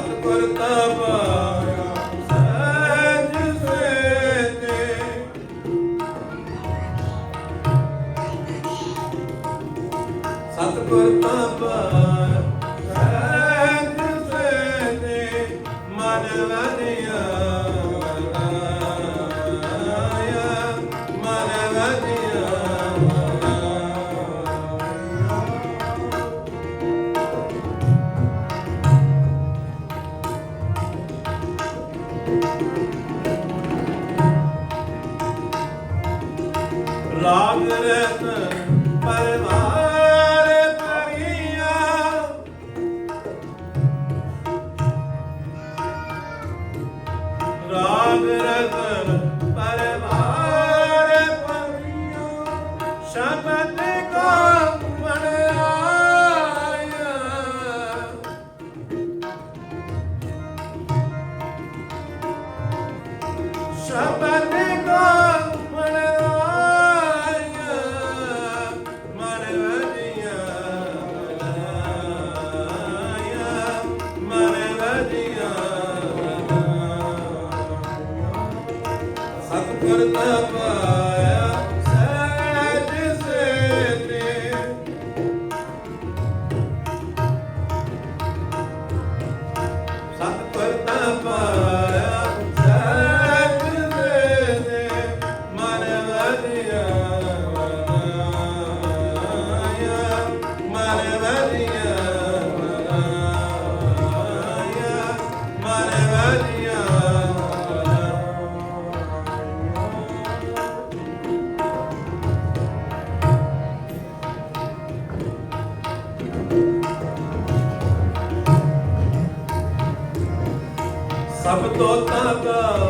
ਨਾਨਕ ਕਰਤਾ ਪਾਇਆ ਲਾਗ ਰਤ ਪਰਵਾਰ ਪਰੀਆ ਰਾਗ ਰਤ ਕਰਤਾ sapatotaka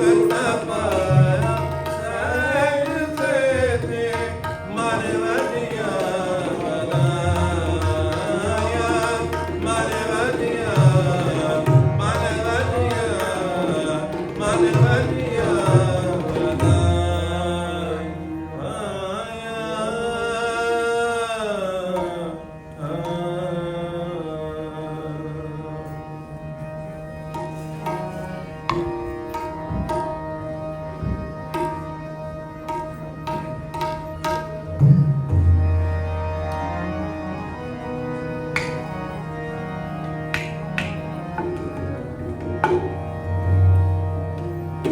Santa Paz.